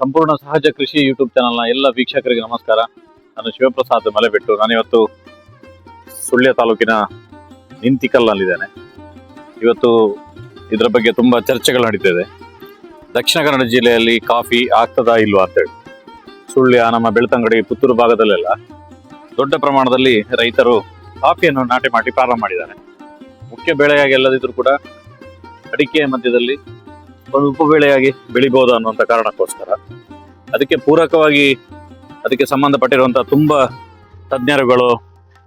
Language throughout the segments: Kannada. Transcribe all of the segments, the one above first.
ಸಂಪೂರ್ಣ ಸಹಜ ಕೃಷಿ ಯೂಟ್ಯೂಬ್ ಚಾನಲ್ನ ಎಲ್ಲ ವೀಕ್ಷಕರಿಗೆ ನಮಸ್ಕಾರ. ನಾನು ಶಿವಪ್ರಸಾದ್ ಮಲೆಬೆಟ್ಟು ನಾನಿವತ್ತು ಸುಳ್ಯ ತಾಲೂಕಿನ ನಿಂತಿಕಲ್ನಲ್ಲಿದ್ದೇನೆ ಇವತ್ತು ಇದರ ಬಗ್ಗೆ ತುಂಬಾ ಚರ್ಚೆಗಳು ನಡೀತಿದೆ. ದಕ್ಷಿಣ ಕನ್ನಡ ಜಿಲ್ಲೆಯಲ್ಲಿ ಕಾಫಿ ಆಗ್ತದಾ ಇಲ್ವಾ ಅಂತೇಳಿ. ಸುಳ್ಯ ನಮ್ಮ ಬೆಳ್ತಂಗಡಿ ಪುತ್ತೂರು ಭಾಗದಲ್ಲೆಲ್ಲ ದೊಡ್ಡ ಪ್ರಮಾಣದಲ್ಲಿ ರೈತರು ಕಾಫಿಯನ್ನು ನಾಟಿ ಮಾಡಿ ಪ್ರಾರಂಭ ಮಾಡಿದ್ದಾರೆ. ಮುಖ್ಯ ಬೆಳೆಯಾಗಿ ಎಲ್ಲದಿದ್ರೂ ಕೂಡ ಅಡಿಕೆ ಮಧ್ಯದಲ್ಲಿ ಒಂದು ಉಪಬೆಳೆಯಾಗಿ ಬೆಳಿಬಹುದು ಅನ್ನುವಂಥ ಕಾರಣಕ್ಕೋಸ್ಕರ. ಅದಕ್ಕೆ ಪೂರಕವಾಗಿ ಅದಕ್ಕೆ ಸಂಬಂಧಪಟ್ಟಿರುವಂಥ ತುಂಬ ತಜ್ಞರುಗಳು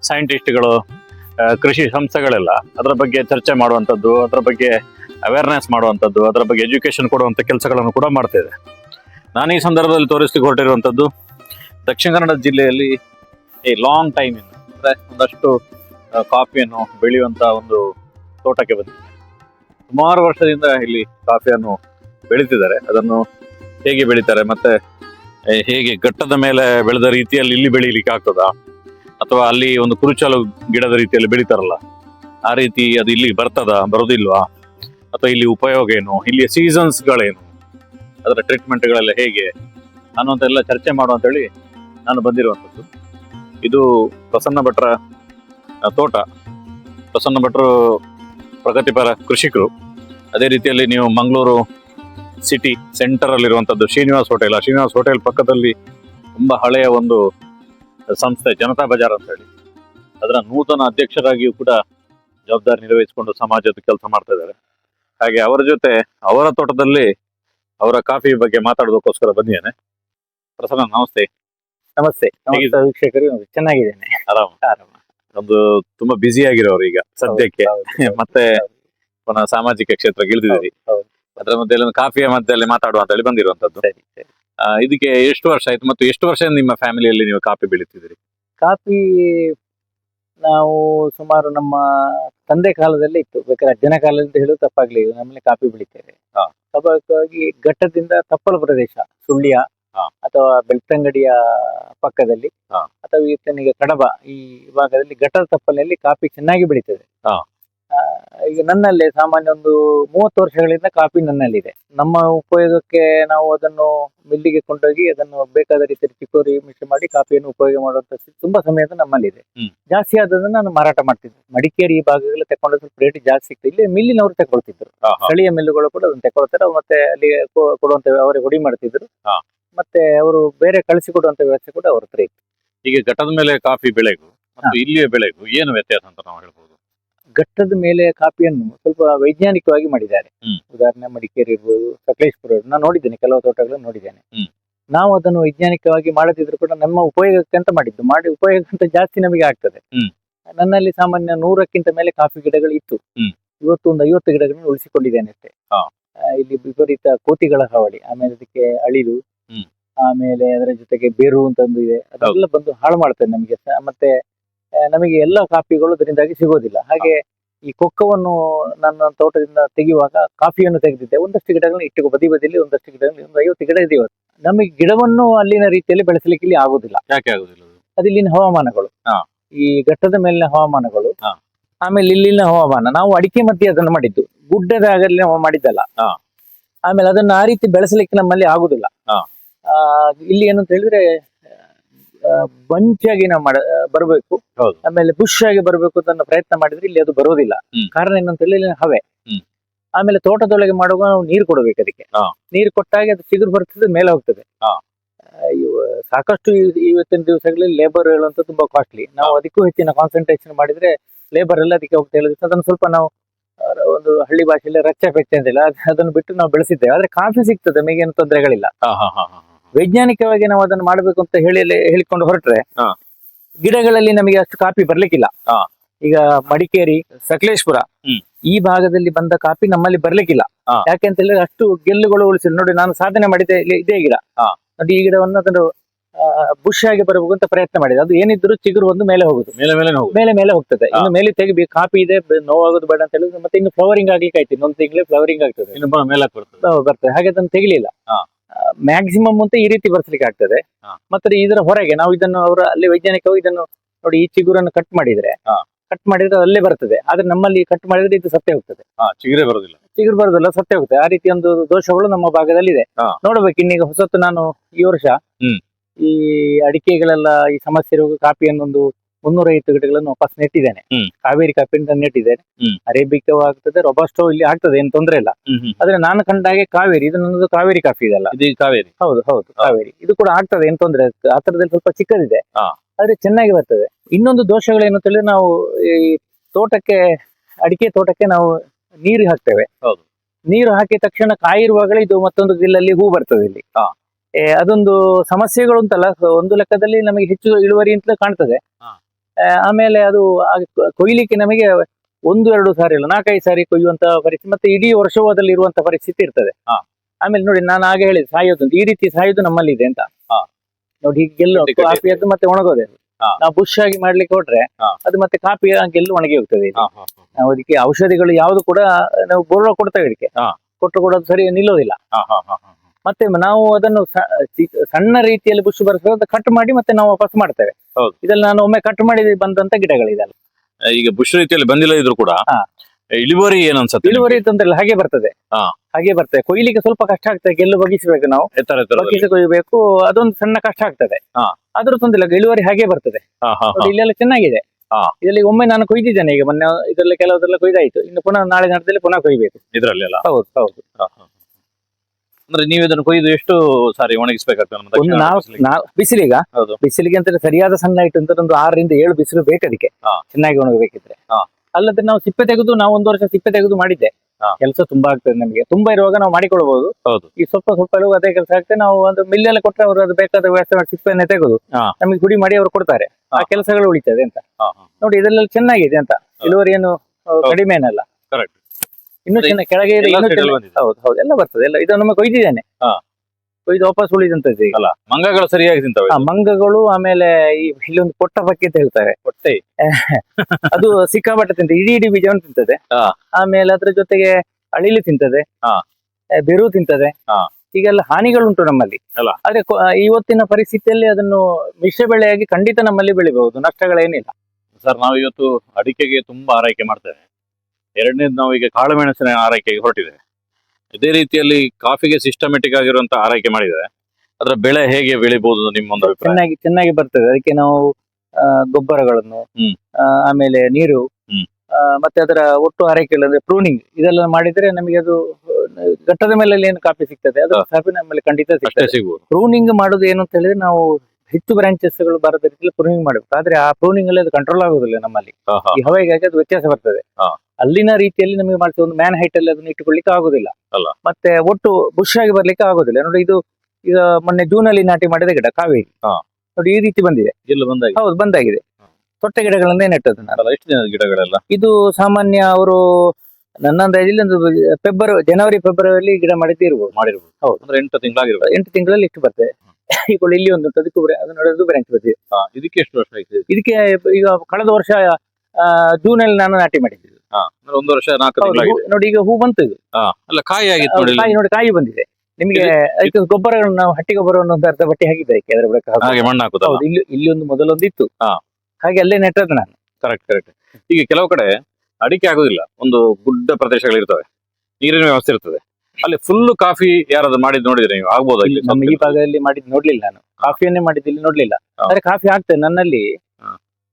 ಸೈಂಟಿಸ್ಟ್ಗಳು ಕೃಷಿ ಸಂಸ್ಥೆಗಳೆಲ್ಲ ಅದರ ಬಗ್ಗೆ ಚರ್ಚೆ ಮಾಡುವಂಥದ್ದು, ಅದರ ಬಗ್ಗೆ ಅವೇರ್ನೆಸ್ ಮಾಡುವಂಥದ್ದು, ಅದರ ಬಗ್ಗೆ ಎಜುಕೇಶನ್ ಕೊಡುವಂಥ ಕೆಲಸಗಳನ್ನು ಕೂಡ ಮಾಡ್ತಾಯಿದೆ ನಾನು ಈ ಸಂದರ್ಭದಲ್ಲಿ ತೋರಿಸ್ಲಿಕ್ಕೆ ಹೊರಟಿರುವಂಥದ್ದು ದಕ್ಷಿಣ ಕನ್ನಡ ಜಿಲ್ಲೆಯಲ್ಲಿ ಈ ಲಾಂಗ್ ಟೈಮ್ ಅಂದರೆ ಒಂದಷ್ಟು ಕಾಫಿಯನ್ನು ಬೆಳೆಯುವಂಥ ಒಂದು ತೋಟಕ್ಕೆ ಬಂದಿದೆ. ಸುಮಾರು ವರ್ಷದಿಂದ ಇಲ್ಲಿ ಕಾಫಿಯನ್ನು ಬೆಳೀತಿದ್ದಾರೆ. ಅದನ್ನು ಹೇಗೆ ಬೆಳೀತಾರೆ ಮತ್ತೆ ಹೇಗೆ ಘಟ್ಟದ ಮೇಲೆ ಬೆಳೆದ ರೀತಿಯಲ್ಲಿ ಇಲ್ಲಿ ಬೆಳೀಲಿಕ್ಕೆ ಆಗ್ತದಾ? ಅಥವಾ ಅಲ್ಲಿ ಒಂದು ಕುರುಚಲು ಗಿಡದ ರೀತಿಯಲ್ಲಿ ಬೆಳೀತಾರಲ್ಲ, ಆ ರೀತಿ ಅದು ಇಲ್ಲಿ ಬರ್ತದಾ, ಬರೋದಿಲ್ವಾ? ಅಥವಾ ಇಲ್ಲಿ ಉಪಯೋಗ ಏನು? ಇಲ್ಲಿಯ ಸೀಸನ್ಸ್ಗಳೇನು ಅದರ ಟ್ರೀಟ್ಮೆಂಟ್ಗಳೆಲ್ಲ ಹೇಗೆ? ಅನ್ನೋಂಥೆಲ್ಲ ಚರ್ಚೆ ಮಾಡುವಂತೇಳಿ ನಾನು ಬಂದಿರುವಂಥದ್ದು. ಇದು ಪ್ರಸನ್ನ ಭಟ್ರ ತೋಟ. ಪ್ರಸನ್ನ ಭಟ್ರು ಪ್ರಗತಿಪರ ಕೃಷಿಕರು. ಅದೇ ರೀತಿಯಲ್ಲಿ ನೀವು ಮಂಗಳೂರು ಸಿಟಿ ಸೆಂಟರ್ ಅಲ್ಲಿರುವಂತದ್ದು ಶ್ರೀನಿವಾಸ್ ಹೋಟೆಲ್ ಆ ಶ್ರೀನಿವಾಸ್ ಹೋಟೆಲ್ ಪಕ್ಕದಲ್ಲಿ ತುಂಬಾ ಹಳೆಯ ಒಂದು ಸಂಸ್ಥೆ ಜನತಾ ಬಜಾರ್ ಅಂತ ಹೇಳಿ. ಅದರ ನೂತನ ಅಧ್ಯಕ್ಷರಾಗಿಯೂ ಕೂಡ ಜವಾಬ್ದಾರಿ ನಿರ್ವಹಿಸಿಕೊಂಡು ಸಮಾಜದ ಕೆಲಸ ಮಾಡ್ತಾ ಇದ್ದಾರೆ. ಹಾಗೆ ಅವರ ಜೊತೆ ಅವರ ತೋಟದಲ್ಲಿ ಅವರ ಕಾಫಿ ಬಗ್ಗೆ ಮಾತಾಡೋದಕ್ಕೋಸ್ಕರ ಬಂದಿದ್ದೇನೆ. ಪ್ರಸನ್ನ ನಮಸ್ತೆ. ನಮಸ್ತೆ. ಹೇಗಿದೆ? ನಮಸ್ತೆ ವೀಕ್ಷಕರು ಚೆನ್ನಾಗಿದ್ದೇನೆ. ಆರಾಮ. ಆರಾಮ. ಒಂದು ತುಂಬಾ ಬ್ಯುಸಿ ಆಗಿರೋರು ಈಗ ಸದ್ಯಕ್ಕೆ. ಮತ್ತೆ ಪುನಃ ಸಾಮಾಜಿಕ ಕ್ಷೇತ್ರಕ್ಕೆ ಇಳಿದಿದ್ದೀರಿ. ಅದ್ರ ಮಧ್ಯೆ ಕಾಫಿಯ ಮಧ್ಯದಲ್ಲಿ ಮಾತಾಡುವ ಅಂತ ಹೇಳಿ ಬಂದಿರುವಂತದ್ದು ಇದಕ್ಕೆ ಎಷ್ಟು ವರ್ಷ ಆಯ್ತು ಮತ್ತು ಎಷ್ಟು ವರ್ಷ ನಿಮ್ಮ ಫ್ಯಾಮಿಲಿಯಲ್ಲಿ ನೀವು ಕಾಫಿ ಬೆಳೀತಿದ್ದೀರಿ? ಕಾಫಿ ನಾವು ಸುಮಾರು ನಮ್ಮ ತಂದೆ ಕಾಲದಲ್ಲಿ ಇತ್ತು. ಬೇಕಾದ್ರೆ ಅಜ್ಜನ ಕಾಲದಲ್ಲಿ ಹೇಳೋದು ತಪ್ಪಾಗ್ಲಿ ನಮ್ಮಲ್ಲಿ ಕಾಫಿ ಬೆಳಿತೇವೆ. ಸ್ವಾಭಾವಿಕವಾಗಿ ಘಟ್ಟದಿಂದ ತಪ್ಪಲ ಪ್ರದೇಶ ಸುಳ್ಯ. ಅಥವಾ ಬೆಳ್ತಂಗಡಿಯ ಪಕ್ಕದಲ್ಲಿ. ಅಥವಾ ಈತನಿಗೆ ಕಡಬ ಈ ಭಾಗದಲ್ಲಿ ಗಟರ ತಪ್ಪಲಿನಲ್ಲಿ ಕಾಫಿ ಚೆನ್ನಾಗಿ ಬೆಳೀತದೆ. ಈಗ ನನ್ನಲ್ಲೇ ಸಾಮಾನ್ಯ ಒಂದು ಮೂವತ್ತು ವರ್ಷಗಳಿಂದ ಕಾಫಿ ನನ್ನಲ್ಲಿದೆ. ನಮ್ಮ ಉಪಯೋಗಕ್ಕೆ ನಾವು ಅದನ್ನು ಮಿಲ್ಲಿಗೆ ಕೊಂಡೋಗಿ ಅದನ್ನು ಬೇಕಾದ ರೀತಿಯಲ್ಲಿ ಚಿಕೋರಿ ಮಿಶ್ರ ಮಾಡಿ ಕಾಫಿಯನ್ನು ಉಪಯೋಗ ಮಾಡುವಂತ ತುಂಬಾ ಸಮಯದ ನಮ್ಮಲ್ಲಿದೆ. ಜಾಸ್ತಿ ಆದದನ್ನ ನಾನು ಮಾರಾಟ ಮಾಡ್ತಿದ್ದೆ. ಮಡಿಕೇರಿ ಈ ಭಾಗಗಳಲ್ಲಿ ತಗೊಂಡು ಸ್ವಲ್ಪ ರೇಟ್ ಜಾಸ್ತಿ ಸಿಗ್ತದೆ ಇಲ್ಲಿ ಮಿಲ್ಲಿನವರು ತಗೊಳ್ತಿದ್ರು. ಸ್ಥಳೀಯ ಮಿಲ್ಲುಗಳು ಕೂಡ ಅದನ್ನು ತಗೊಳ್ತಾರೆ ಮತ್ತೆ ಅಲ್ಲಿ ಕೊಡುವಂತ ಅವರಿಗೆ ಹುಡಿ ಮಾಡ್ತಿದ್ರು. ಮತ್ತೆ ಅವರು ಬೇರೆ ಕಳಿಸಿ ಕೊಡುವಂತ ವ್ಯವಸ್ಥೆ ಕೂಡ ಅವ್ರ ಹತ್ರ ಇತ್ತು ಈಗ ಘಟ್ಟದ ಮೇಲೆ ಕಾಫಿ ಬೆಳೆಗೂ ಮತ್ತು ಇಲ್ಲಿಯ ಬೆಳೆಗೂ ಏನು ವ್ಯತ್ಯಾಸ ಅಂತ ನಾವು ಹೇಳ್ಬೋದು ಘಟ್ಟದ ಮೇಲೆ ಕಾಫಿಯನ್ನು ಸ್ವಲ್ಪ ವೈಜ್ಞಾನಿಕವಾಗಿ ಮಾಡಿದ್ದಾರೆ ಹ್ಮ್. ಉದಾಹರಣೆ ಮಡಿಕೇರಿ ಇರ್ಬೋದು ಸಕಲೇಶ್ಪುರ. ನಾನು ನೋಡಿದ್ದೇನೆ ಕೆಲವು ತೋಟಗಳನ್ನು ನೋಡಿದ್ದೇನೆ ಹ್ಮ್. ನಾವು ಅದನ್ನು ವೈಜ್ಞಾನಿಕವಾಗಿ ಮಾಡದಿದ್ರು ಕೂಡ ನಮ್ಮ ಉಪಯೋಗಕ್ಕೆ ಅಂತ ಮಾಡಿದ್ದು ಮಾಡಿ ಉಪಯೋಗಕ್ಕಿಂತ ಜಾಸ್ತಿ ನಮಗೆ ಆಗ್ತದೆ ಹ್ಮ್. ನನ್ನಲ್ಲಿ ಸಾಮಾನ್ಯ ನೂರಕ್ಕಿಂತ ಮೇಲೆ ಕಾಫಿ ಗಿಡಗಳು ಇತ್ತು ಹ್ಮ್. ಇವತ್ತು ಒಂದು ಐವತ್ತು ಗಿಡಗಳನ್ನು ಉಳಿಸಿಕೊಂಡಿದ್ದೇನೆ ಅಷ್ಟೇ ಹಾ. ಆ, ಇಲ್ಲಿ ವಿಪರೀತ ಕೋತಿಗಳ ಹಾವಳಿ ಆಮೇಲೆ ಅದಕ್ಕೆ ಅಳಿಲು ಹ್ಮ್. ಆಮೇಲೆ ಅದರ ಜೊತೆಗೆ ಬೇರು ಅಂತ ಒಂದು ಇದೆ. ಅದೆಲ್ಲ ಬಂದು ಹಾಳು ಮಾಡ್ತದೆ ನಮಗೆ. ಮತ್ತೆ ನಮಗೆ ಎಲ್ಲ ಕಾಫಿಗಳು ಅದರಿಂದಾಗಿ ಸಿಗೋದಿಲ್ಲ. ಹಾಗೆ ಈ ಕೊಕ್ಕವನ್ನು ನನ್ನ ತೋಟದಿಂದ ತೆಗೆಯುವಾಗ ಕಾಫಿಯನ್ನು ತೆಗೆದಿದ್ದೆ. ಒಂದಷ್ಟು ಗಿಡಗಳನ್ನ ಇಟ್ಟು ಬದಿ ಬದಿಯಲ್ಲಿ ಒಂದಷ್ಟು ಗಿಡಗಳು ಒಂದು ಐವತ್ತು ಗಿಡ ಇದೆ ಇವತ್ತು. ನಮಗೆ ಗಿಡವನ್ನು ಅಲ್ಲಿನ ರೀತಿಯಲ್ಲಿ ಬೆಳೆಸಲಿಕ್ಕೆ ಇಲ್ಲಿ ಆಗುದಿಲ್ಲ. ಯಾಕೆ ಆಗುದಿಲ್ಲ ಅದು? ಇಲ್ಲಿನ ಹವಾಮಾನಗಳು. ಈ ಘಟ್ಟದ ಮೇಲಿನ ಹವಾಮಾನಗಳು. ಆಮೇಲೆ ಇಲ್ಲಿನ ಹವಾಮಾನ. ನಾವು ಅಡಿಕೆ ಮಧ್ಯೆ ಅದನ್ನು ಮಾಡಿದ್ದು. ಗುಡ್ಡದಾಗಲಿ ನಾವು ಮಾಡಿದ್ದಲ್ಲ. ಆಮೇಲೆ ಅದನ್ನ ಆ ರೀತಿ ಬೆಳೆಸಲಿಕ್ಕೆ ನಮ್ಮಲ್ಲಿ ಆಗುದಿಲ್ಲ. ಇಲ್ಲಿ ಏನಂತ ಹೇಳಿದ್ರೆ ಬಂಚಾಗಿ ನಾವು ಮಾಡ ಬರಬೇಕು. ಆಮೇಲೆ ಬುಷ್ ಆಗಿ ಬರಬೇಕು ಅಂತ ಪ್ರಯತ್ನ ಮಾಡಿದ್ರೆ ಇಲ್ಲಿ ಅದು ಬರೋದಿಲ್ಲ. ಕಾರಣ ಏನಂತ ಹೇಳಿ ಹವೆ. ಆಮೇಲೆ ತೋಟದೊಳಗೆ ಮಾಡುವಾಗ ನಾವು ನೀರು ಕೊಡಬೇಕು ಅದಕ್ಕೆ. ನೀರು ಕೊಟ್ಟಾಗ ಅದು ಚಿಗುರು ಬರ್ತದೆ ಮೇಲೆ ಹೋಗ್ತದೆ. ಸಾಕಷ್ಟು ಇವತ್ತಿನ ದಿವಸಗಳಲ್ಲಿ ಲೇಬರ್ ಹೇಳುವಂತ ತುಂಬಾ ಕಾಸ್ಟ್ಲಿ ನಾವು ಅದಕ್ಕೂ ಹೆಚ್ಚಿನ ಕಾನ್ಸಂಟ್ರೇಷನ್ ಮಾಡಿದ್ರೆ ಲೇಬರ್ ಎಲ್ಲ ಅದಕ್ಕೆ ಹೋಗ್ತಾ ಹೇಳಿದ್ರೆ ಅದನ್ನು ಸ್ವಲ್ಪ ನಾವು ಒಂದು ಹಳ್ಳಿ ಭಾಷೆಯಲ್ಲಿ ರಚ್ಚ ಪೆಚ್ಚೆ ಅಂತಿಲ್ಲ ಅದ್- ಅದನ್ನು ಬಿಟ್ಟು ನಾವು ಬೆಳೆಸಿದ್ದೇವೆ. ಆದ್ರೆ ಕಾಫಿ ಸಿಗ್ತದೆ ಮೇಗೇನು ತೊಂದರೆಗಳಿಲ್ಲ. ವೈಜ್ಞಾನಿಕವಾಗಿ ನಾವು ಅದನ್ನು ಮಾಡಬೇಕು ಅಂತ ಹೇಳಿ ಹೇಳಿಕೊಂಡು ಹೊರಟ್ರೆ. ಗಿಡಗಳಲ್ಲಿ ನಮಗೆ ಅಷ್ಟು ಕಾಪಿ ಬರ್ಲಿಕ್ಕಿಲ್ಲ. ಈಗ ಮಡಿಕೇರಿ ಸಕಲೇಶ್ಪುರ ಈ ಭಾಗದಲ್ಲಿ ಬಂದ ಕಾಪಿ ನಮ್ಮಲ್ಲಿ ಬರ್ಲಿಕ್ಕಿಲ್ಲ. ಯಾಕೆ ಯಾಕೆಂತ ಹೇಳಿದ್ರೆ ಅಷ್ಟು ಗೆಲ್ಲುಗಳು ಉಳಿಸಿಲ್ಲ. ನೋಡಿ ನಾನು ಸಾಧನೆ ಮಾಡಿದೆ ಇಲ್ಲಿ ಇದೇ ಗಿಡ. ನೋಡಿ ಈ ಗಿಡವನ್ನು ಅದನ್ನು ಬುಷ್ ಆಗಿ ಬರಬೇಕು ಅಂತ ಪ್ರಯತ್ನ ಮಾಡಿದೆ. ಅದು ಏನಿದ್ರು ಚಿಗುರು ಒಂದು ಮೇಲೆ ಹೋಗುದು. ಮೇಲೆ ಮೇಲೆ ಮೇಲೆ ಮೇಲೆ ಹೋಗ್ತದೆ. ಇನ್ನು ಮೇಲೆ ತೆಗಿಬೇಕು ಕಾಪಿ ಇದೆ ನೋವಾಗೋದು ಬೇಡ ಅಂತ ಹೇಳಿದ್ರೆ ಮತ್ತೆ ಇನ್ನು ಫ್ಲವರಿಂಗ್ ಆಗ್ಲಿಕ್ಕೆ ಆಯ್ತು ಇನ್ನೊಂದು ತಿಂಗಳು ಫ್ಲವರಿಂಗ್ ಆಗ್ತದೆ. ಬರ್ತದೆ. ಹಾಗೆ ಅದನ್ನು ತೆಗಿಲಿಲ್ಲ. ಮ್ಯಾಕ್ಸಿಮಮ್ ಅಂತ ಈ ರೀತಿ ಬರ್ಸ್ಲಿಕ್ಕೆ ಆಗ್ತದೆ. ಮತ್ತೆ ಇದರ ಹೊರಗೆ ನಾವು ಇದನ್ನು ಅವರ ಅಲ್ಲಿ ವೈಜ್ಞಾನಿಕವಾಗಿ ಇದನ್ನು ನೋಡಿ ಈ ಚಿಗುರನ್ನು ಕಟ್ ಮಾಡಿದ್ರೆ. ಕಟ್ ಮಾಡಿದ್ರೆ ಅಲ್ಲೇ ಬರ್ತದೆ ಆದ್ರೆ ನಮ್ಮಲ್ಲಿ ಕಟ್ ಮಾಡಿದ್ರೆ ಇದು ಸತ್ಯ ಹೋಗ್ತದೆ ಚಿಗುರೇ ಬರೋದಿಲ್ಲ ಚಿಗುರು ಬರೋದಿಲ್ಲ ಸತ್ಯ ಹೋಗ್ತದೆ ಆ ರೀತಿ ಒಂದು ದೋಷಗಳು ನಮ್ಮ ಭಾಗದಲ್ಲಿ ಇದೆ. ನೋಡ್ಬೇಕು ಇನ್ನೀಗ ಹೊಸತ್ತು ನಾನು ಈ ವರ್ಷ. ಈ ಅಡಿಕೆಗಳೆಲ್ಲ ಈ ಸಮಸ್ಯೆ ಇರುವ ಕಾಪಿಯನ್ನು ಒಂದು ಮುನ್ನೂರೈವತ್ತು ಗಿಡಗಳನ್ನು ವಾಪಸ್ ನೆಟ್ಟಿದ್ದೇನೆ. ಹ್ಮ್. ಕಾವೇರಿ ಕಾಪಿಯಿಂದ ನೆಟ್ಟಿದ್ದೇನೆ. ಅರೇಬಿಕ್ ಆಗ್ತದೆ ರೊಬಾಸ್ಟೋ ಇಲ್ಲಿ ಆಗ್ತದೆ ಏನ್ ತೊಂದ್ರೆ ಇಲ್ಲ. ಆದ್ರೆ ನಾನು ಕಂಡ ಹಾಗೆ ಕಾವೇರಿ ಇದು ನನ್ನದು ಕಾವೇರಿ ಕಾಫಿ ಇದಲ್ಲ. ಇದು ಕಾವೇರಿ. ಹೌದು ಹೌದು ಕಾವೇರಿ. ಇದು ಕೂಡ ಆಗ್ತದೆ ಏನ್ ತೊಂದ್ರೆ ಇಲ್ಲ. ಆ ತರದಲ್ಲಿ ಸ್ವಲ್ಪ ಚಿಕ್ಕದಿದೆ. ಹಾ. ಆದ್ರೆ ಚೆನ್ನಾಗಿ ಬರ್ತದೆ. ಇನ್ನೊಂದು ದೋಷಗಳೇನು ಅಂತ ಹೇಳಿದ್ರೆ ನಾವು ಈ ತೋಟಕ್ಕೆ ಅಡಿಕೆ ತೋಟಕ್ಕೆ ನಾವು ನೀರು ಹಾಕ್ತೇವೆ. ಹೌದು. ನೀರು ಹಾಕಿದ ತಕ್ಷಣ ಕಾಯಿರುವಾಗಲೇ ಇದು ಮತ್ತೊಂದು ಗಿಲ್ಲಲ್ಲಿ ಹೂ ಬರ್ತದೆ ಇಲ್ಲಿ. ಹಾ. ಏ, ಅದೊಂದು ಸಮಸ್ಯೆಗಳು ಅಂತಲ್ಲ ಒಂದು ಲೆಕ್ಕದಲ್ಲಿ ನಮಗೆ ಹೆಚ್ಚು ಇಳುವರಿ ಅಂತ ಕಾಣ್ತದೆ. ಹಾ. ಆಮೇಲೆ ಅದು ಕೊಯ್ಲಿಕ್ಕೆ ನಮಗೆ ಒಂದು ಎರಡು ಸಾರಿ ಇಲ್ಲ ನಾಲ್ಕೈದು ಸಾರಿ ಕೊಯ್ಯುವಂತ ಪರಿಸ್ಥಿತಿ ಮತ್ತೆ ಇಡೀ ವರ್ಷವೂ ಇರುವಂತಹ ಇರುವಂತ ಪರಿಸ್ಥಿತಿ ಇರ್ತದೆ. ಆಮೇಲೆ ನೋಡಿ ನಾನು ಹಾಗೆ ಹೇಳಿದೆ ಸಾಯೋದು ಈ ರೀತಿ ಸಾಯೋದು ನಮ್ಮಲ್ಲಿ ಇದೆ ಅಂತ. ನೋಡಿ ಹೀಗೆ ಗೆಲ್ಲು ಕಾಫಿ ಅದು ಮತ್ತೆ ಒಣಗೋದೆ. ನಾವು ಬುಷ್ ಆಗಿ ಮಾಡ್ಲಿಕ್ಕೆ ಹೊಟ್ರೆ ಅದು ಮತ್ತೆ ಕಾಫಿ ಗೆಲ್ಲು ಒಣಗಿ ಹೋಗ್ತದೆ ನಾವು ಅದಕ್ಕೆ ಔಷಧಿಗಳು ಯಾವ್ದು ಕೂಡ ನಾವು ಬೋರ್ವ ಕೊಡ್ತೇವೆ ಇದಕ್ಕೆ. ಕೊಟ್ಟರು ಕೊಟ್ಟು ಕೂಡ ಸರಿ ನಿಲ್ಲೋದಿಲ್ಲ. ಮತ್ತೆ ನಾವು ಅದನ್ನು ಸಣ್ಣ ರೀತಿಯಲ್ಲಿ ಬುಷ್ ಬರ್ತದೆ ಕಟ್ ಮಾಡಿ ಮತ್ತೆ ನಾವು ವಾಪಸ್ ಮಾಡ್ತೇವೆ. ಹೌದು. ಇದೆಲ್ಲ ನಾನು ಒಮ್ಮೆ ಕಟ್ ಮಾಡಿ ಬಂದಂತ ಗಿಡಗಳಿದೆಲ್ಲ ಈಗ ಬುಷ್ ರೀತಿಯಲ್ಲಿ ಬಂದಿಲ್ಲ ಇದ್ರು ಕೂಡ ಇಳುವರಿ ಏನ್ ಅನ್ಸತ್ತೆ ಇಳುವರಿ ತೊಂದ್ರೆ ಇಲ್ಲ ಹಾಗೆ ಬರ್ತದೆ. ಹಾಗೆ ಬರ್ತದೆ. ಕೊಯ್ಲಿಗೆ ಸ್ವಲ್ಪ ಕಷ್ಟ ಆಗ್ತದೆ ಗೆಲ್ಲು ಬಗಿಸಬೇಕು ನಾವು. ಬಗಿಸಿ. ಕೊಯ್ಯಬೇಕು ಅದೊಂದು ಸಣ್ಣ ಕಷ್ಟ ಆಗ್ತದೆ. ಆದ್ರೂ ತೊಂದ್ರೆ ಇಲ್ಲ ಇಳುವರಿ ಹಾಗೆ ಬರ್ತದೆ. ಇಲ್ಲೆಲ್ಲ ಚೆನ್ನಾಗಿದೆ. ಇದರಲ್ಲಿ ಒಮ್ಮೆ ನಾನು ಕೊಯ್ದಿದ್ದೇನೆ ಈಗ ಮೊನ್ನೆ ಇದರಲ್ಲಿ ಕೆಲವುದೆಲ್ಲ ಕೊಯ್ದಾಯ್ತು. ಇನ್ನು ಪುನಃ ನಾಳೆ ನಡೆದಲ್ಲಿ ಪುನಃ ಕೊಯ್ಬೇಕು. ಇದರಲ್ಲಿ ಹೌದು ಹೌದು. ಅಂದ್ರೆ ನೀವು ಇದನ್ನು ಕೊಯ್ದು ಎಷ್ಟು ಸಾರಿ ಒಣಗಿಸ್ಬೇಕಾಗ್ತದೆ ಒಂದು ನಾಲ್ಕು ಬಿಸಿಲಿಗ ಹೌದು. ಬಿಸಿಲಿಗೆ ಅಂತ ಸರಿಯಾದ ಸಣ್ಣ ಇಟ್ಟು ಅಂತ ಒಂದು ಆರರಿಂದ ಏಳು ಬಿಸಿಲು ಬೇಕು ಅದಕ್ಕೆ ಹಾ. ಚೆನ್ನಾಗಿ ಒಣಗಬೇಕಿದ್ರೆ ಹಾ. ಅಲ್ಲದೆ ನಾವು ಸಿಪ್ಪೆ ತೆಗೆದು ನಾವು ಒಂದು ವರ್ಷ ಸಿಪ್ಪೆ ತೆಗೆದು ಮಾಡಿದ್ದೆ ಹಾ. ಕೆಲಸ ತುಂಬಾ ಆಗ್ತದೆ ನಮಗೆ ತುಂಬಾ ಇರುವಾಗ ನಾವು ಮಾಡಿಕೊಳ್ಬಹುದು ಹೌದು. ಈ ಸ್ವಲ್ಪ ಸ್ವಲ್ಪ ಇರುವಾಗ ಅದೇ ಕೆಲಸ ಆಗ್ತದೆ ನಾವು ಒಂದು ಮಿಲ್ಲೆಲ್ಲ ಕೊಟ್ಟರೆ ಅವರು ಅದು ಬೇಕಾದ ವ್ಯವಸ್ಥೆ ಮಾಡಿ ಸಿಪ್ಪೆಯನ್ನೇ ತೆಗೆದು ಹಾ. ನಮಗೆ ಗುಡಿ ಮಾಡಿ ಅವರು ಕೊಡ್ತಾರೆ ಆ ಹಾ. ಕೆಲಸಗಳು ಉಳಿತದೆ ಅಂತ ಹಾ, ಹಾ. ನೋಡಿ ಇದರಲ್ಲಿ ಚೆನ್ನಾಗಿದೆ ಅಂತ ಇಳುವರಿ ಏನು ಆ, ಕಡಿಮೆ ಏನಲ್ಲ Correct. ಇನ್ನು ಚೆನ್ನಾಗಿ ಕೆಳಗೆ ಇದೆ, ಎಲ್ಲ side ಅಲ್ಲಿ ಬಂದಿದೆ. ಹೌದು ಹೌದು ಎಲ್ಲ ಬರ್ತದೆ ಎಲ್ಲ ಇದು ನಮ್ಮ ಕೊಯ್ದಿದ್ದೇನೆ ಹಾ. ಕೊಯ್ದು ವಾಪಸ್ ಉಳಿದಂತದ್ದು ಈಗ ಅಲ್ಲ ಮಂಗಗಳು ಸರಿಯಾಗಿ ತಿಂತವೆ ಆ, ಮಂಗಗಳು ಆಮೇಲೆ ಈ ಇಲ್ಲೊಂದು ಪೊಟ್ಟ ಪಕ್ಕಿ ಅಂತ ಹೇಳ್ತಾರೆ ಹೊಟ್ಟೆ ಅದು ಸಿಕ್ಕಾಪಟ್ಟೆ ತಿಂತದೆ ಇಡೀ ಇಡೀ ಬೀಜವನ್ನು ತಿಂತದೆ ಹಾ. ಆಮೇಲೆ ಅದ್ರ ಜೊತೆಗೆ ಅಳಿಲಿ ತಿಂತದೆ ಹಾ. ಆ, ಬೆರು ತಿಂತದೆ ಹಾ. ಹೀಗೆಲ್ಲ ಹಾನಿಗಳುಂಟು ನಮ್ಮಲ್ಲಿ ಅಲ್ಲ. ಆದ್ರೆ ಕೊ- ಆ, ಇವತ್ತಿನ ಪರಿಸ್ಥಿತಿಯಲ್ಲಿ ಅದನ್ನು ಮಿಶ್ರ ಬೆಳೆಯಾಗಿ ಖಂಡಿತ ನಮ್ಮಲ್ಲಿ ಬೆಳಿಬಹುದು ನಷ್ಟಗಳೇನಿಲ್ಲ ಸರ್ ನಾವು ಇವತ್ತು ಅಡಿಕೆಗೆ ತುಂಬಾ ಆರೈಕೆ ಮಾಡ್ತೇವೆ ಎರಡನೇದು ನಾವು ಈಗ ಕಾಳುಮೆಣಸಿನ ಆರೈಕೆಗೆ ಹೊರಟಿದ್ದೇವೆ. ಇದೇ ರೀತಿಯಲ್ಲಿ ಕಾಫಿಗೆ ಸಿಸ್ಟಮೆಟಿಕ್ ಆಗಿರುವಂತ ಆರೈಕೆ ಮಾಡಿದರೆ ಅದರ ಬೆಳೆ ಹೇಗೆ ಬೆಳಿಬಹುದು ನಿಮ್ಮ ಒಂದು ಅಭಿಪ್ರಾಯ? ಚೆನ್ನಾಗಿ ಚೆನ್ನಾಗಿ ಬರ್ತದೆ. ಅದಕ್ಕೆ ನಾವು ಆ, ಗೊಬ್ಬರಗಳನ್ನು ಹ್ಮ್. ಆ, ಆಮೇಲೆ ನೀರು ಹ್ಮ್. ಆ, ಮತ್ತೆ ಅದರ ಒಟ್ಟು ಆರೈಕೆ ಅಂದ್ರೆ ಪ್ರೂನಿಂಗ್ ಇದೆಲ್ಲ ಮಾಡಿದ್ರೆ ನಮಗೆ ಅದು ಆ, ಘಟ್ಟದ ಮೇಲೆ ಏನು ಕಾಫಿ ಸಿಗ್ತದೆ. ಅದು ಹಾ. ಕಾಫಿ ನಮ್ಮಲ್ಲಿ ಖಂಡಿತ ಅಷ್ಟೇ ಸಿಗ್ತದೆ ಪ್ರೂನಿಂಗ್ ಮಾಡೋದು ಏನು ಅಂತ ಹೇಳಿದ್ರೆ ನಾವು ಹೆಚ್ಚು ಬ್ರಾಂಚಸ್ಗಳು ಬರದ ರೀತಿಯಲ್ಲಿ ಪ್ರೂನಿಂಗ್ ಮಾಡಬೇಕು. ಆದ್ರೆ ಆ ಪ್ರೂನಿಂಗ್ ಅಲ್ಲಿ ಅದು ಕಂಟ್ರೋಲ್ ಆಗುದಿಲ್ಲ ನಮ್ಮಲ್ಲಿ. ಹವೈಗಾಗಿ ಹಾ. ಈ ಹವೆಗಾಗಿ ಅದು ವ್ಯತ್ಯಾಸ ಬರ್ತದೆ. ಹಾ. ಅಲ್ಲಿನ ರೀತಿಯಲ್ಲಿ ನಮಗೆ ಮಾಡ್ತೀವಿ. ಒಂದು ಮ್ಯಾನ್ ಹೈಟ್ ಅಲ್ಲಿ ಅದನ್ನ ಇಟ್ಟುಕೊಳ್ಳಿಕ್ಕೆ ಆಗುದಿಲ್ಲ. ಅಲ್ಲ. ಮತ್ತೆ ಒಟ್ಟು ಬುಷ್ ಆಗಿ ಬರ್ಲಿಕ್ಕೆ ಆಗುದಿಲ್ಲ. ನೋಡಿ ಇದು ಈಗ ಮೊನ್ನೆ ಜೂನ್ ಅಲ್ಲಿ ನಾಟಿ ಮಾಡಿದ ಗಿಡ ಕಾವೇರಿ. ಹಾ. ನೋಡಿ ಈ ರೀತಿ ಬಂದಿದೆ. ಹೌದು ಬಂದಾಗಿದೆ. ತೊಟ್ಟೆ ಗಿಡಗಳನ್ನೇ ನೆಟ್ಟದ್ದು ನಾನು ಎಷ್ಟು ದಿನ ಗಿಡಗಳೆಲ್ಲ? ಇದು ಸಾಮಾನ್ಯ ಅವರು ನನ್ನ ಅಂದಾಜಲ್ಲಿ ಒಂದು ಫೆಬ್ರವರಿ ಜನವರಿ ಫೆಬ್ರವರಿ ಗಿಡ ಮಾಡಿದ್ದು ಇರ್ಬೋದು. ಮಾಡಿರ್ಬೋದು. ಹೌದು. ಅಂದ್ರೆ ಎಂಟು ತಿಂಗಳಾಗಿರ್ಬೋದು. ಎಂಟು ತಿಂಗಳಲ್ಲಿ ಇಷ್ಟು ಬರ್ತದೆ ಈಗ ಇಲ್ಲಿ ಒಂದು ಅದಕ್ಕೂ ಬರೀ ಅದನ್ನ ನೋಡೋದು ಬ್ರಾಂಚ್ ಹಾ, ಇದಕ್ಕೆ ಎಷ್ಟು ವರ್ಷ ಆಯ್ತು? ಇದಕ್ಕೆ ಈಗ ಕಳೆದ ವರ್ಷ ಜೂನ್ ಅಲ್ಲಿ ನಾನು ನಾಟಿ ಮಾಡಿದ್ದೆ. ಒಂದು ವರ್ಷ ನಾಲ್ಕು ತಿಂಗಳಾಗಿದೆ. ನೋಡಿ ಈಗ ಹೂ ಬಂತು ಇದು ಹಾ. ಅಲ್ಲ ಕಾಯಿ ಆಗಿತ್ತು ನೋಡಿ ಕಾಯಿ ನೋಡಿ ಕಾಯಿ ಬಂದಿದೆ. ನಿಮಗೆ ಅದಕ್ಕೆ ಗೊಬ್ಬರಗಳನ್ನು ನಾವು ಹಟ್ಟಿ ಗೊಬ್ಬರವನ್ನು ಒಂದು ಅರ್ಧ ಬಟ್ಟೆ ಹಾಕಿದ್ದೆ ಅದಕ್ಕೆ ಅದರ ಬಳಿಕ ಹಾಕುವ. ಹಾಗೆ ಮಣ್ಣು ಹೌದು ಇಲ್ಲಿ ಇಲ್ಲಿ ಒಂದು ಮೊದಲೊಂದು ಇತ್ತು ಹಾ. ಹಾಗೆ ಅಲ್ಲೇ ನೆಟ್ಟದ್ದು ನಾನು. ಕರೆಕ್ಟ್ ಕರೆಕ್ಟ್ ಈಗ ಕೆಲವು ಕಡೆ ಅಡಿಕೆ ಆಗುದಿಲ್ಲ. ಒಂದು ಗುಡ್ಡ ಪ್ರದೇಶಗಳಿರ್ತವೆ. ನೀರಿನ ವ್ಯವಸ್ಥೆ ಇರ್ತದೆ. ಅಲ್ಲಿ ಫುಲ್ ಕಾಫಿ ಯಾರಾದ್ರೂ ಮಾಡಿದ್ ನೋಡಿದ್ರೆ ನೀವು? ಆಗ್ಬೋದು ಇಲ್ಲಿ ನಮ್ಮ ಈ ಭಾಗದಲ್ಲಿ ಮಾಡಿದ್ ನೋಡ್ಲಿಲ್ಲ ನಾನು. ಕಾಫಿಯನ್ನೇ ಮಾಡಿದ್ದು ಇಲ್ಲಿ ನೋಡ್ಲಿಲ್ಲ. ಹಾ. ಆದ್ರೆ ಕಾಫಿ ಆಗ್ತದೆ ನನ್ನಲ್ಲಿ. ಹಾ.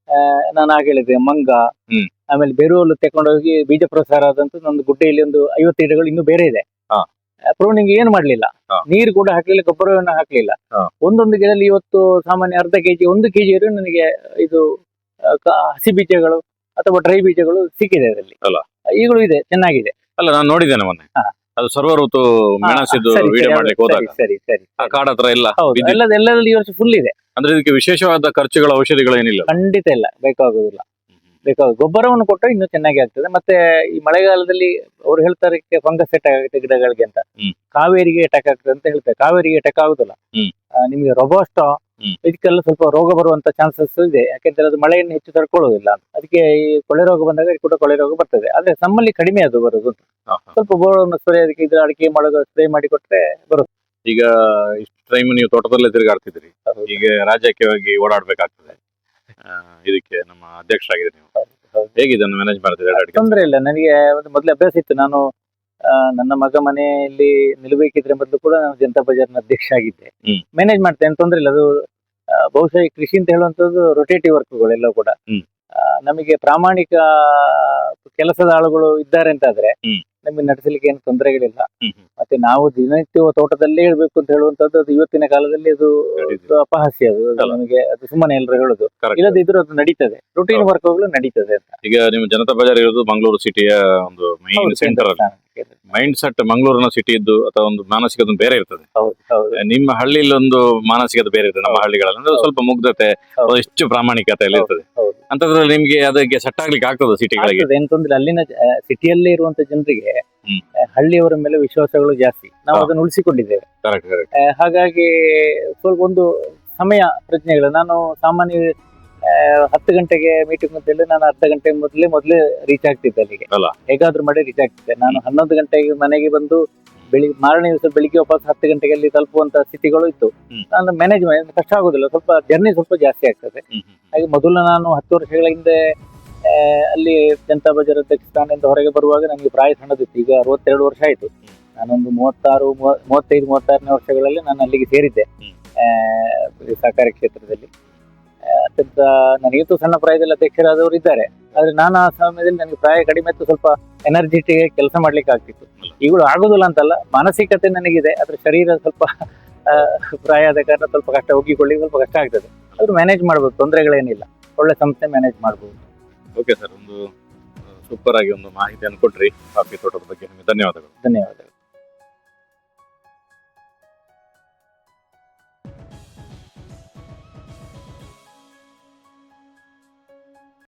ಆ, ನಾನು ಆಗ ಹೇಳಿದೆ ಮಂಗ. ಹ್ಮ್. ಆಮೇಲೆ ಬೆರುವಲು ಹೋಗಿ ಬೀಜ ಪ್ರಸಾರ ಆದಂತ ಒಂದು ಗುಡ್ಡೆಯಲ್ಲಿ ಒಂದು ಐವತ್ತು ಗಿಡಗಳು ಇನ್ನೂ ಬೇರೆ ಇದೆ. ಪ್ರೂನಿಂಗ್ ಏನು ಮಾಡ್ಲಿಲ್ಲ. ನೀರು ಕೂಡ ಹಾಕ್ಲಿಲ್ಲ ಗೊಬ್ಬರವನ್ನು ಹಾಕ್ಲಿಲ್ಲ. ಒಂದೊಂದು ಗಿಡದಲ್ಲಿ ಇವತ್ತು ಸಾಮಾನ್ಯ ಅರ್ಧ ಕೆಜಿ ಒಂದು ಕೆಜಿ ನನಗೆ ಇದು ಹಸಿ ಬೀಜಗಳು ಅಥವಾ ಡ್ರೈ ಬೀಜಗಳು ಸಿಕ್ಕಿದೆ ಅದರಲ್ಲಿ. ಅಲ್ಲ. ಈಗಲೂ ಇದೆ ಚೆನ್ನಾಗಿದೆ. ಅಲ್ಲ ನಾನು ನೋಡಿದ್ದೇನೆ ಮೊನ್ನೆ. ಅದು ಸರ್ವ ಋತು ಮೆಣಸಿದ್ದು ವಿಡಿಯೋ ಮಾಡ್ಲಿಕ್ಕೆ ಸರಿ, ಹೋದಾಗ. ಸರಿ ಸರಿ ಆ ಕಾಡ ಹತ್ರ ಎಲ್ಲ ಹೌದು. ಬಿದ್ದಿತ್ತು. ಎಲ್ಲದ ಎಲ್ಲರಲ್ಲಿ ಈ ವರ್ಷ ಫುಲ್ ಇದೆ. ಅಂದ್ರೆ ಇದಕ್ಕೆ ವಿಶೇಷವಾದ ಖರ್ಚುಗಳ ಔಷಧಿಗಳು ಏನಿಲ್ಲ? ಖಂಡಿತ ಇಲ್ಲ ಬೇಕಾಗುದಿಲ್ಲ. ಬೇಕಾಗುದು ಗೊಬ್ಬರವನ್ನು ಕೊಟ್ಟರೆ ಇನ್ನೂ ಚೆನ್ನಾಗಿ ಆಗ್ತದೆ. ಮತ್ತೆ ಈ ಮಳೆಗಾಲದಲ್ಲಿ ಅವ್ರು ಹೇಳ್ತಾರೆ ಫಂಗಸ್ ಅಟ್ಯಾಕ್ ಆಗುತ್ತೆ ಗಿಡಗಳಿಗೆ ಅಂತ. ಕಾವೇರಿಗೆ ಅಟ್ಯಾಕ್ ಆಗ್ತದೆ ಅಂತ ಹೇಳ್ತಾರೆ. ಕಾವೇರಿಗೆ ಅಟ್ಯಾಕ್ ಆಗುದಿಲ್ಲ. ನಿಮಗೆ ರೊಬೋಸ್ಟ್. ಇದಕ್ಕೆಲ್ಲ ಸ್ವಲ್ಪ ರೋಗ ಬರುವಂತ ಚಾನ್ಸಸ್ ಇದೆ. ಯಾಕೆಂದ್ರೆ ಅದು ಮಳೆಯನ್ನು ಹೆಚ್ಚು ತಡ್ಕೊಳ್ಳೋದಿಲ್ಲ ಅದಕ್ಕೆ ಈ ಕೊಳೆ ರೋಗ ಬಂದಾಗ ಕೂಡ ಕೊಳೆ ರೋಗ ಬರ್ತದೆ. ಆದ್ರೆ ನಮ್ಮಲ್ಲಿ ಕಡಿಮೆ ಅದು ಬರೋದು. ಸ್ವಲ್ಪ ಗೊಬ್ಬರವನ್ನು ಸ್ಪ್ರೇ ಅದಕ್ಕೆ ಇದ್ರ ಅಡಿಕೆ ಮಾಡೋದು ಸ್ಪ್ರೇ ಮಾಡಿ ಕೊಟ್ರೆ ಬರುತ್ತೆ ಈಗ ಇಷ್ಟು ಟೈಮ್ ನೀವು ತೋಟದಲ್ಲೇ ತಿರುಗಾಡ್ತಿದ್ರಿ ಈಗ ರಾಜ್ಯಕ್ಕೆ ಹೋಗಿ ಓಡಾಡ್ಬೇಕಾಗ್ತದೆ. ಆ, ಇದಕ್ಕೆ ನಮ್ಮ ಅಧ್ಯಕ್ಷರಾಗಿದೆ ನೀವು. ಹೇಗೆ ಇದನ್ನು ಮ್ಯಾನೇಜ್ ಮಾಡ್ತಿದ್ದೀರಾ ಅಡಿಕೆ ತೊಂದರೆ ಇಲ್ಲ ನನಗೆ ಒಂದು ಮೊದಲೇ ಅಭ್ಯಾಸ ಇತ್ತು ನಾನು ಆ, ನನ್ನ ಮಗ ಮನೆಯಲ್ಲಿ ನಿಲ್ಲಬೇಕಿದ್ರೆ ಮೊದಲು ಕೂಡ ನಾನು ಜನತಾ ಬಜಾರ್ನ ಅಧ್ಯಕ್ಷ ಆಗಿದ್ದೆ ಹ್ಮ್. ಮ್ಯಾನೇಜ್ ಮಾಡ್ತೇನೆ ತೊಂದ್ರೆ ಇಲ್ಲ ಅದು ಆ, ಬಹುಶಃ ಈ ಕೃಷಿ ಅಂತ ಹೇಳುವಂತದ್ದು ರೊಟೇಟಿವ್ ವರ್ಕ್ಗಳೆಲ್ಲ ಕೂಡ ಹ್ಮ್. ಆ, ನಮಗೆ ಪ್ರಾಮಾಣಿಕ ಕೆಲಸದ ಆಳುಗಳು ಇದ್ದಾರೆ ಅಂತಾದ್ರೆ ಹ್ಮ್. ನಮಗೆ ನಡೆಸಲಿಕ್ಕೆ ಏನು ತೊಂದರೆಗಳಿಲ್ಲ. ಮತ್ತೆ ನಾವು ದಿನನಿತ್ಯ ತೋಟದಲ್ಲೇ ಹೇಳ್ಬೇಕು ಅಂತ ಹೇಳುವಂತದ್ದು ಅದು ಇವತ್ತಿನ ಕಾಲದಲ್ಲಿ ಅದು. ಅಪಹಾಸ್ಯ ಅದು. ನಮಗೆ ಅದು ಸುಮ್ಮನೆ ಎಲ್ಲರೂ ಹೇಳುದು. ಇಲ್ಲದ ಇಲ್ಲದಿದ್ರೂ ಅದು ನಡೀತದೆ. ರುಟೀನ್ ವರ್ಕ್ ವರ್ಕ್ಗಳು ನಡೀತದೆ ಅಂತ. ಈಗ ನಿಮ್ಮ ಜನತಾ ಬಜಾರ್ ಇರೋದು ಮಂಗಳೂರು ಸಿಟಿಯ ಒಂದು main centre centre mind set ಮಂಗಳೂರಿನ ಸಿಟಿ ಇದ್ದು ಅಥವಾ ಒಂದು ಮಾನಸಿಕದ ಬೇರೆ ಇರ್ತದೆ. ನಿಮ್ಮ ಹಳ್ಳಿಯಲ್ಲಿ ಒಂದು ಮಾನಸಿಕತೆ ಬೇರೆ ಇರ್ತದೆ ನಮ್ಮ ಹಳ್ಳಿಗಳಲ್ಲಿ. ಅಂದ್ರೆ ಸ್ವಲ್ಪ ಮುಗ್ಧತೆ. ಎಷ್ಟು ಪ್ರಾಮಾಣಿಕತೆ ಎಲ್ಲ ಇರ್ತದೆ. ಅಂತದ್ರಲ್ಲಿ ನಿಮ್ಗೆ ಅದಕ್ಕೆ ಸೆಟ್ ಆಗ್ಲಿಕ್ಕೆ ಆಗ್ತದೆ ಸಿಟಿಗಳಿಗೆ ಎಂತಂದ್ರೆ ಅಲ್ಲಿನ ಸಿಟಿಯಲ್ಲಿ ಇರುವಂತ ಜನರಿಗೆ ಹಳ್ಳಿಯವರ ಮೇಲೆ ವಿಶ್ವಾಸಗಳು ಜಾಸ್ತಿ. ನಾವು. ಅದನ್ನು ಉಳಿಸಿಕೊಂಡಿದ್ದೇವೆ. ಕರೆಕ್ಟ್ ಕರೆಕ್ಟ್ ಹಾಗಾಗಿ ಸ್ವಲ್ಪ ಒಂದು ಸಮಯ ಪ್ರಜ್ಞೆಗಳು ನಾನು ಸಾಮಾನ್ಯ ಹತ್ತು ಗಂಟೆಗೆ ಮೀಟಿಂಗ್ ಹೇಳಿ ನಾನು ಅರ್ಧ ಗಂಟೆ ಮೊದಲೇ ಮೊದಲೇ ರೀಚ್ ಆಗ್ತಿದ್ದೆ ಅಲ್ಲಿಗೆ. ಅಲ್ಲ. ಹೇಗಾದ್ರೂ ಮಾಡಿ ರೀಚ್ ಆಗ್ತಿದ್ದೆ. ನಾನು ಹನ್ನೊಂದು ಗಂಟೆಗೆ ಮನೆಗೆ ಬಂದು ಬೆಳಿಗ್ಗೆ ಮಾರನೇ ದಿವಸ ಬೆಳಿಗ್ಗೆ ವಾಪಸ್ ಹತ್ತು ಗಂಟೆಗೆ ಅಲ್ಲಿ ತಲುಪುವಂತ ಸ್ಥಿತಿಗಳು ಇತ್ತು. ನಾನು ಮ್ಯಾನೇಜ್ ಕಷ್ಟ ಆಗುದಿಲ್ಲ. ಸ್ವಲ್ಪ ಜರ್ನಿ ಸ್ವಲ್ಪ ಜಾಸ್ತಿ ಆಗ್ತದೆ. ಹಾಗೆ ಮೊದಲು ನಾನು ಹತ್ತು ವರ್ಷಗಳ ಹಿಂದೆ ಅಲ್ಲಿ ಜನತಾ ಬಜಾರ್ ಅಧ್ಯಕ್ಷ ಸ್ಥಾನದಿಂದ ಹೊರಗೆ ಬರುವಾಗ ನನಗೆ ಪ್ರಾಯ ಸಣ್ಣದಿತ್ತು. ಈಗ ಅರವತ್ತೆರಡು ವರ್ಷ ಆಯಿತು. ನಾನೊಂದು ಮೂವತ್ತಾರು ಮೂವ- ಮೂವತ್ತೈದು ಮೂವತ್ತಾರನೇ ವರ್ಷಗಳಲ್ಲಿ ನಾನು ಅಲ್ಲಿಗೆ ಸೇರಿದ್ದೆ ಸಹಕಾರಿ ಕ್ಷೇತ್ರದಲ್ಲಿ. ಅತ್ಯಂತ ನನಗಿಂತೂ ಸಣ್ಣ ಪ್ರಾಯದಲ್ಲಿ ಅಧ್ಯಕ್ಷರಾದವರು ಇದ್ದಾರೆ. ಆದ್ರೆ ನಾನು ಆ ಸಮಯದಲ್ಲಿ ನನಗೆ ಪ್ರಾಯ ಕಡಿಮೆ ಇತ್ತು ಸ್ವಲ್ಪ ಎನರ್ಜಿಟಿಗೆ ಕೆಲಸ ಮಾಡ್ಲಿಕ್ಕೆ ಆಗ್ತಿತ್ತು. ಇವುಗಳು ಈಗಲೂ ಆಗೋದಿಲ್ಲ ಅಂತಲ್ಲ ಮಾನಸಿಕತೆ ನನಗಿದೆ ಆದ್ರೆ ಶರೀರ ಸ್ವಲ್ಪ ಪ್ರಾಯ ಆದ ಕಾರಣ ಸ್ವಲ್ಪ ಕಷ್ಟ ಹೋಗಿಕೊಳ್ಳಿ ಸ್ವಲ್ಪ ಕಷ್ಟ ಆಗ್ತದೆ. ಆದ್ರೂ ಮ್ಯಾನೇಜ್ ಮಾಡ್ಬೋದು ತೊಂದರೆಗಳೇನಿಲ್ಲ. ಒಳ್ಳೆ ಸಂಸ್ಥೆ ಮ್ಯಾನೇಜ್ ಮಾಡ್ಬೋದು. ಓಕೆ ಸರ್ ಒಂದು ಸೂಪರ್ ಆಗಿ ಒಂದು ಮಾಹಿತಿಯನ್ನು ಕೊಟ್ರಿ. ಕಾಫಿ ತೋಟದ ಬಗ್ಗೆ ನಿಮಗೆ ಧನ್ಯವಾದಗಳು. ಧನ್ಯವಾದ